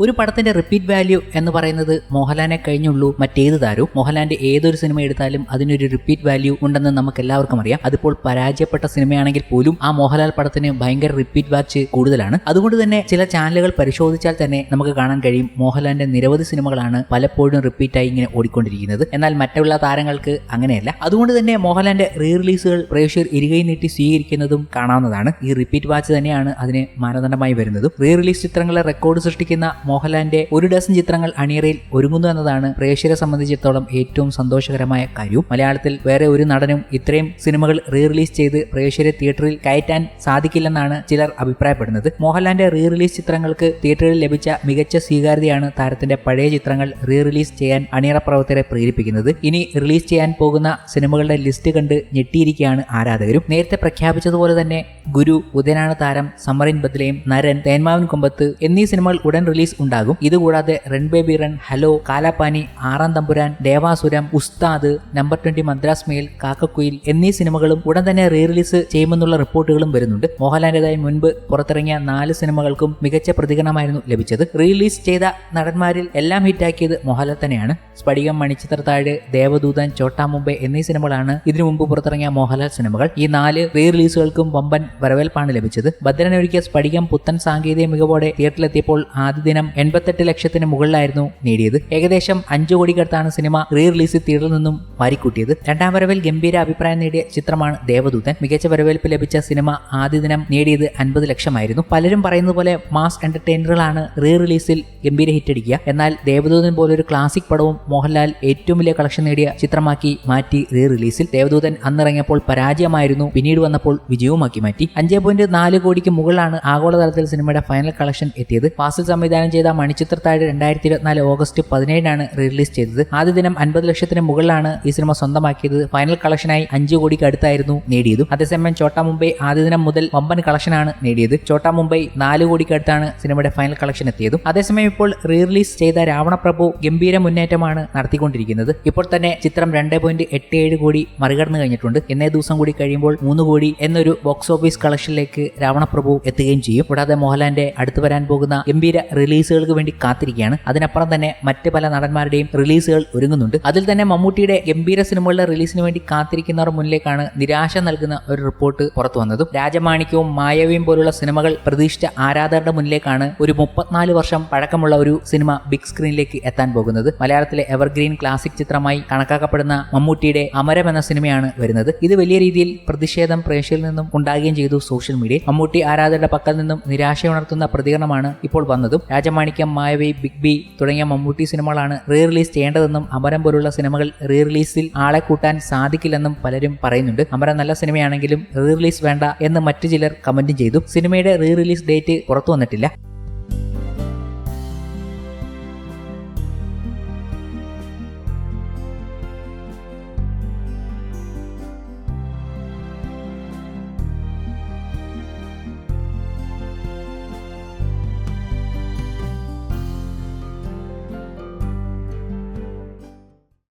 ഒരു പടത്തിന്റെ repeat value എന്ന് പറയുന്നത് മോഹൻലാലിനെ കഴിഞ്ഞുള്ളൂ മറ്റേത് താരവും മോഹൻലാലിന്റെ ഏതൊരു സിനിമ എടുത്താലും അതിനൊരു റിപ്പീറ്റ് വാല്യൂ ഉണ്ടെന്ന് നമുക്ക് എല്ലാവർക്കും അറിയാം. അതിപ്പോൾ പരാജയപ്പെട്ട സിനിമയാണെങ്കിൽ പോലും ആ മോഹൻലാൽ പടത്തിന് ഭയങ്കര റിപ്പീറ്റ് വാച്ച് കൂടുതലാണ്. അതുകൊണ്ട് തന്നെ ചില ചാനലുകൾ പരിശോധിച്ചാൽ തന്നെ നമുക്ക് കാണാൻ കഴിയും മോഹൻലാലിന്റെ നിരവധി സിനിമകളാണ് പലപ്പോഴും റിപ്പീറ്റായി ഇങ്ങനെ ഓടിക്കൊണ്ടിരിക്കുന്നത്. എന്നാൽ മറ്റുള്ള താരങ്ങൾക്ക് അങ്ങനെയല്ല. അതുകൊണ്ട് തന്നെ മോഹൻലാലിന്റെ റീ റിലീസുകൾ പ്രേക്ഷകർ ഇരുകൈ നീട്ടി സ്വീകരിക്കുന്നതും കാണാവുന്നതാണ്. ഈ റിപ്പീറ്റ് വാച്ച് തന്നെയാണ് അതിന് മാനദണ്ഡമായി വരുന്നതും. റീ റിലീസ് ചിത്രങ്ങളെ റെക്കോർഡ് സൃഷ്ടിക്കുന്ന മോഹൻലാലിന്റെ ഒരു ഡസൻ ചിത്രങ്ങൾ അണിയറയിൽ ഒരുങ്ങുന്നു എന്നതാണ് പ്രേക്ഷകരെ സംബന്ധിച്ചിടത്തോളം ഏറ്റവും സന്തോഷകരമായ കാര്യം. മലയാളത്തിൽ വേറെ ഒരു നടനും ഇത്രയും സിനിമകൾ റീ റിലീസ് ചെയ്ത് പ്രേക്ഷകരെ തിയേറ്ററിൽ കയറ്റാൻ സാധിക്കില്ലെന്നാണ് ചിലർ അഭിപ്രായപ്പെടുന്നത്. മോഹൻലാലിന്റെ റീ റിലീസ് ചിത്രങ്ങൾക്ക് തിയേറ്ററിൽ ലഭിച്ച മികച്ച സ്വീകാര്യതയാണ് താരത്തിന്റെ പഴയ ചിത്രങ്ങൾ റീ റിലീസ് ചെയ്യാൻ അണിയറ പ്രവർത്തകരെ പ്രേരിപ്പിക്കുന്നത്. ഇനി റിലീസ് ചെയ്യാൻ പോകുന്ന സിനിമകളുടെ ലിസ്റ്റ് കണ്ട് ഞെട്ടിയിരിക്കുകയാണ് ആരാധകരും. നേരത്തെ പ്രഖ്യാപിച്ചതുപോലെ തന്നെ ഗുരു ഉദയനാണ് താരം സമറിൻ ബദ്ലയും നരൻ തേന്മാവൻ കൊമ്പത്ത് എന്നീ സിനിമകൾ ഉടൻ റിലീസ് ഉണ്ടാകും. ഇതുകൂടാതെ run baby run hello Kalapani Aaram Thampuran Devasuram Ustaad number twenty Madras mail Kakkakuyil എന്നീ സിനിമകളും ഉടൻ തന്നെ റീ റിലീസ് ചെയ്യുമെന്നുള്ള റിപ്പോർട്ടുകളും വരുന്നുണ്ട്. മോഹൻലാലിന്റേതായി മുൻപ് പുറത്തിറങ്ങിയ നാല് സിനിമകൾക്കും മികച്ച പ്രതികരണമായിരുന്നു ലഭിച്ചത്. റിലീസ് ചെയ്ത നടന്മാരിൽ എല്ലാം ഹിറ്റാക്കിയത് മോഹൻലാൽ തന്നെയാണ്. സ്ഫടികം മണിച്ചിത്രത്താഴ് ദേവദൂതൻ ചോട്ടാ മുംബൈ എന്നീ സിനിമകളാണ് ഇതിനു മുമ്പ് പുറത്തിറങ്ങിയ മോഹൻലാൽ സിനിമകൾ. ഈ നാല് റീ റിലീസുകൾക്കും വമ്പൻ വരവേൽപ്പാണ് ലഭിച്ചത്. ഭദ്രനൊരുക്കിയ സ്ഫടികം പുത്തൻ സാങ്കേതിക മികവോടെ തിയേറ്ററിലെത്തിയപ്പോൾ ആദ്യ ദിനം എൺപത്തെട്ട് ലക്ഷത്തിന് മുകളിലായിരുന്നു നേടിയത്. ഏകദേശം അഞ്ചു കോടിക്കടുത്താണ് സിനിമ റീ റിലീസ് തിയേറ്ററിൽ നിന്നും മാറിക്കൂട്ടിയത് രണ്ടാം വരവിൽ ഗംഭീര അഭിപ്രായം നേടിയ ചിത്രമാണ് ദേവദൂതൻ. മികച്ച വരവേൽപ്പ് ലഭിച്ച സിനിമ ആദ്യ ദിനം നേടിയത് അൻപത് ലക്ഷമായിരുന്നു. പലരും പറയുന്നത് പോലെ മാസ് എന്റർടൈനറുകളാണ് റീ റിലീസിൽ ഗംഭീര ഹിറ്റടിക്കുക എന്നാൽ ദേവദൂതൻ പോലൊരു ക്ലാസിക് പടവും മോഹൻലാൽ ഏറ്റവും വലിയ കളക്ഷൻ നേടിയ ചിത്രമാക്കി മാറ്റി റീ റിലീസിൽ ദേവദൂതൻ അന്നിറങ്ങിയപ്പോൾ പരാജയമായിരുന്നു. പിന്നീട് വന്നപ്പോൾ വിജയവുമാക്കി മാറ്റി. അഞ്ചേ പോയിന്റ് നാല് കോടിക്ക് മുകളിലാണ് ആഗോളതലത്തിൽ സിനിമയുടെ ഫൈനൽ കളക്ഷൻ എത്തിയത്. ഫാസിൽ സംവിധാനം ചെയ്ത മണിച്ചിത്രത്താഴ് രണ്ടായിരത്തി ഇരുപത്തിനാല് ഓഗസ്റ്റ് പതിനേഴിനാണ് റിലീസ് ചെയ്തത്. ആദ്യ ദിനം അൻപത് ലക്ഷത്തിന് മുകളിലാണ് ഈ സിനിമ സ്വന്തമാക്കിയത്. ഫൈനൽ കളക്ഷനായി അഞ്ച് കോടിക്ക് അടുത്തായിരുന്നു നേടിയതും. അതേസമയം ചോട്ടാ മുംബൈ ആദ്യ ദിനം മുതൽ വമ്പൻ കളക്ഷനാണ് നേടിയത്. ചോട്ടാ മുംബൈ നാല് കോടിക്ക് അടുത്താണ് സിനിമയുടെ ഫൈനൽ കളക്ഷൻ എത്തിയത്. അതേസമയം ഇപ്പോൾ റീറിലീസ് ചെയ്ത രാവണപ്രഭു ഗംഭീര മുന്നേറ്റമാണ് നടത്തിക്കൊണ്ടിരിക്കുന്നത്. ഇപ്പോൾ തന്നെ ചിത്രം രണ്ട് പോയിന്റ് എട്ട് ഏഴ് കോടി മറികടന്നു കഴിഞ്ഞിട്ടുണ്ട്. എന്നേ ദിവസം കൂടി കഴിയുമ്പോൾ മൂന്ന് കോടി എന്നൊരു ബോക്സ് ഓഫീസ് കളക്ഷനിലേക്ക് രാവണപ്രഭു എത്തുകയും ചെയ്യും. കൂടാതെ മോഹൻലാലിന്റെ അടുത്ത് വരാൻ പോകുന്ന ഗംഭീര റിലീസുകൾക്ക് വേണ്ടി കാത്തിരിക്കുകയാണ്. അതിനപ്പുറം തന്നെ മറ്റ് പല നടന്മാരുടെയും റിലീസുകൾ ഒരുങ്ങുന്നുണ്ട്. അതിൽ തന്നെ മമ്മൂട്ടിയുടെ ഗംഭീര സിനിമകളുടെ റിലീസിന് വേണ്ടി കാത്തിരിക്കുന്നവർ മുന്നിലേക്കാണ് നിരാശ നൽകുന്ന ഒരു റിപ്പോർട്ട് പുറത്തു വന്നതും. രാജമാണിക്യവും മായവിയും പോലുള്ള സിനിമകൾ പ്രതീക്ഷിച്ച ആരാധകരുടെ മുന്നിലേക്കാണ് ഒരു മുപ്പത്തിനാല് വർഷം പഴക്കമുള്ള ഒരു സിനിമ ബിഗ് സ്ക്രീനിലേക്ക് എത്താൻ പോകുന്നത്. മലയാളത്തിലെ എവർഗ്രീൻ ക്ലാസിക് ചിത്രമായി കണക്കാക്കപ്പെടുന്ന മമ്മൂട്ടിയുടെ അമരം എന്ന സിനിമയാണ് വരുന്നത്. ഇത് വലിയ രീതിയിൽ പ്രതിഷേധം പ്രേക്ഷകരിൽ നിന്നും ഉണ്ടാകുകയും ചെയ്തു സോഷ്യൽ മീഡിയ മമ്മൂട്ടി ആരാധകരുടെ പക്കൽ നിന്നും നിരാശയുണർത്തുന്ന പ്രതികരണമാണ് ഇപ്പോൾ വന്നതും. രാജമാണിക്യം മായവി ബിഗ് ബി തുടങ്ങിയ മമ്മൂട്ടി സിനിമകളാണ് റീ റിലീസ് ചെയ്യേണ്ടതെന്നും അമരം പോലുള്ള സിനിമകൾ റീ റിലീസിൽ ആളെ കൂട്ടാൻ സാധിക്കില്ലെന്നും പലരും പറയുന്നുണ്ട്. അമരം നല്ല സിനിമയാണെങ്കിലും റീ റിലീസ് വേണ്ട എന്ന് മറ്റു ചിലർ കമന്റും ചെയ്തു. സിനിമയുടെ റീ റിലീസ് ഡേറ്റ് പുറത്തു വന്നിട്ടില്ല.